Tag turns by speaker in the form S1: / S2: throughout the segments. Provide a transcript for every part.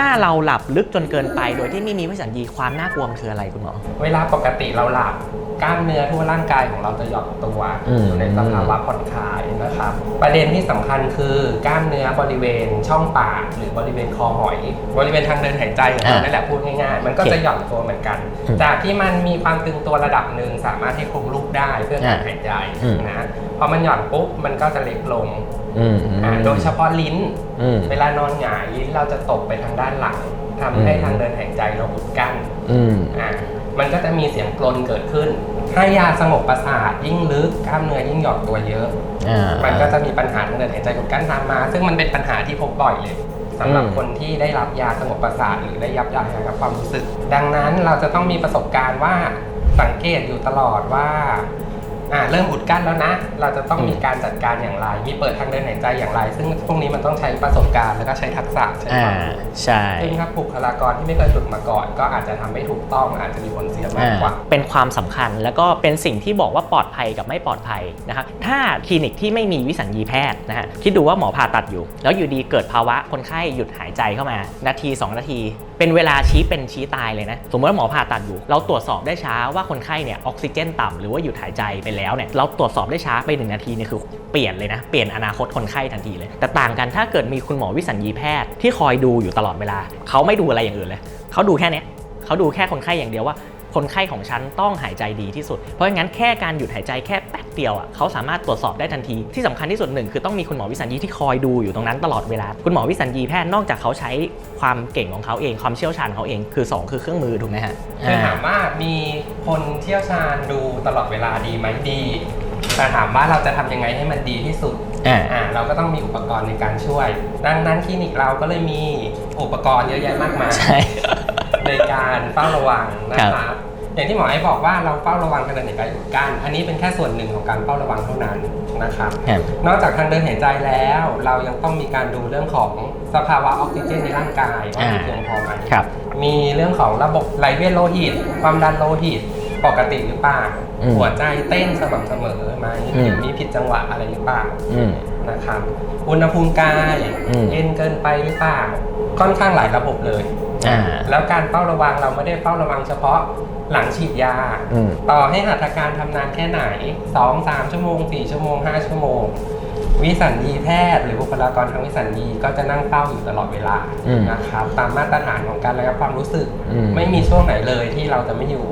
S1: ถ้าเราหลับลึกจนเกินไปโดยที่ไม่มีวิสัญญีความน่ากลัวมันคืออะไรคุณหมอ
S2: เวลาปกติเราหลับ กล้ามเนื้อทั่วร่างกายของเราจะหย่อนตัว
S1: อืม
S2: อยู่ในสภาวะผ่อนคลายนะครับ ประเด็นที่สำคัญคือกล้ามเนื้อบริเวณช่องปากหรือบริเวณคอหอย บริเวณทางเดินหายใจของเรา
S1: อ่า
S2: นั่นแหละพูดง่ายๆ มันก็
S1: โอเค
S2: จะหย่อนตัวเหมือนกัน
S1: อืม
S2: จากที่มันมีความตึงตัวระดับหนึ่งสามารถที่คุมลูกได้เพื่อการ
S1: อ่า
S2: หายใจ
S1: อืม
S2: นะพอมันหย่อนปุ๊บมันก็จะเล็กลง
S1: อืม
S2: อ่าโดยเฉพาะลิ้น
S1: อืม
S2: เวลานอนหงายลิ้นเราจะตกไปทางด้านหลังทำให้
S1: อืม
S2: ทางเดินหายใจเราอุดกั้น
S1: อืม
S2: อ่ามันก็จะมีเสียงกรนเกิดขึ้น ถ้ายาสงบประสาทยิ่งลึกกล้ามเนื้อยิ่งหย่อนตัวเยอะ
S1: อ่า
S2: มันก็จะมีปัญหาทางเดินหายใจอุดกั้นตามมา ซึ่งมันเป็นปัญหาที่พบบ่อยเลยสำหรับ
S1: อืม
S2: คนที่ได้รับยาสงบประสาทหรือได้ยับยั้งกับความรู้สึก ดังนั้นเราจะต้องมีประสบการณ์ว่าสังเกตอยู่ตลอดว่า อ่าเริ่มอุดกั้นแล้วนะ เราจะต้องมีการจัดการอย่างไร มีเปิดทางเดินหายใจอย่างไร ซึ่งพวกนี้มันต้องใช้ประสบการณ์แล้วก็ใช้ทักษะใช้ค
S1: อ่า
S2: วามรู้
S1: ใช่
S2: ซึ่งถ้าบุคลากรที่ไม่เคยฝึกมาก่อน ก็อาจจะทำไม่ถูกต้องอาจจะมีผลเสียมากกว่า
S1: อ่าเป็นความสำคัญแล้วก็เป็นสิ่งที่บอกว่าปลอดภัยกับไม่ปลอดภัยนะครับถ้าคลินิกที่ไม่มีวิสัญญีแพทย์นะฮะคิดดูว่าหมอผ่าตัดอยู่ แล้วอยู่ดีเกิดภาวะคนไข้หยุดหายใจเข้ามา นาที 2 นาที เป็นเวลาชี้เป็นชี้ตายเลยนะ สมมติว่าหมอผ่าตัดอยู่ เราตรวจสอบได้ช้าว่าคนไข้เนี่ยออกซิเจนต่ำหรือว่าหยุดหายใจไปแล้วเนี่ยเราตรวจสอบได้ช้าไปหนึ่งนาทีเนี่ยคือเปลี่ยนเลยนะเปลี่ยนอนาคตคนไข้ทันทีเลย แต่ต่างกันถ้าเกิดมีคุณหมอวิสัญญีแพทย์ที่คอยดูอยู่ตลอดเวลา เขาไม่ดูอะไรอย่างอื่นเลย เขาดูแค่นี้เขาดูแค่คนไข้อย่างเดียวว่า คนไข้ของฉันต้องหายใจดีที่สุด เพราะงั้นแค่การหยุดหายใจแค่แป๊บเดียวอะเขาสามารถตรวจสอบได้ทันที ที่สำคัญที่สุดหนึ่งคือต้องมีคุณหมอวิสัญญีที่คอยดูอยู่ตรงนั้นตลอดเวลา คุณหมอวิสัญญีแพทย์นอกจากเขาใช้ความเก่งของเขาเองความเชี่ยวชาญของเขาเองคือสองคือเครื่องมือถูกไหมฮะ
S2: คือถามว่ามีคนเชี่ยวชาญดูตลอดเวลาดีไหมดีแต่ถามว่าเราจะทำยังไงให้มันดีที่สุด
S1: อ่า
S2: อ่าเราก็ต้องมีอุปกรณ์ในการช่วย ดังนั้นคลินิกเราก็เลยมีอุปกรณ์เยอะแยะมากมาย
S1: ใช่
S2: ในการเฝ้าระวังนะครับอย่างที่หมอไอ้บอกว่าเราเฝ้าระวังทางเดินหายใจอุดกั้นอันนี้เป็นแค่ส่วนหนึ่งของการเฝ้าระวังเท่านั้นนะครับ
S1: ครับ
S2: นอกจากทางเดินหายใจแล้ว เรายังต้องมีการดูเรื่องของสภาวะออกซิเจนในร่างกายว่ามีเพียงพอไหม
S1: ครับ
S2: มีเรื่องของระบบไหลเวียนโลหิต ความดันโลหิต ปกติหรือเปล่า
S1: อืม
S2: หัวใจเต้นสม่ำเสมอไหม
S1: อืม
S2: หรือมีผิดจังหวะอะไรหรือเปล่า
S1: อืม
S2: นะครับอุณหภูมิกาย
S1: อืม
S2: เย็นเกินไปหรือเปล่าค่อนข้างหลายระบบเลย
S1: อ่า
S2: แล้วการเฝ้าระวังเราไม่ได้เฝ้าระวังเฉพาะหลังฉีดยา
S1: อืม
S2: ต่อให้หัตถการทำนานแค่ไหน 2 3 ชั่วโมง 4 ชั่วโมง 5 ชั่วโมง วิสัญญีแพทย์หรือบุคลากรทางวิสัญญีก็จะนั่งเฝ้าอยู่ตลอดเวลา
S1: อืม
S2: นะครับตามมาตรฐานของการระงับความรู้สึก
S1: อืม
S2: ไม่มีช่วงไหนเลยที่เราจะไม่อยู่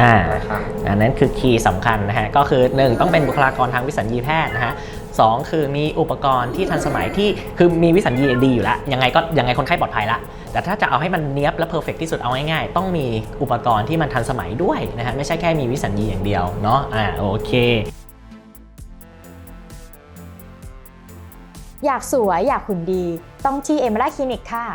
S1: อ่า
S2: นะครับ
S1: อันนั้นคือคีย์สำคัญนะฮะ ก็คือ 1 ต้องเป็นบุคลากรทางวิสัญญีแพทย์นะฮะสองคือมีอุปกรณ์ที่ทันสมัยที่คือมีวิสัญญีดีอยู่แล้ว ยังไงก็ยังไงคนไข้ปลอดภัยละ แต่ถ้าจะเอาให้มันเนี้ยบและเพอร์เฟกที่สุดเอาง่ายๆ ต้องมีอุปกรณ์ที่มันทันสมัยด้วยนะฮะ ไม่ใช่แค่มีวิสัญญีอย่างเดียวเนาะอ่าโอเค
S3: อยากสวยอยากหุ่นดี ต้องที่เอมราคลินิกค่ะ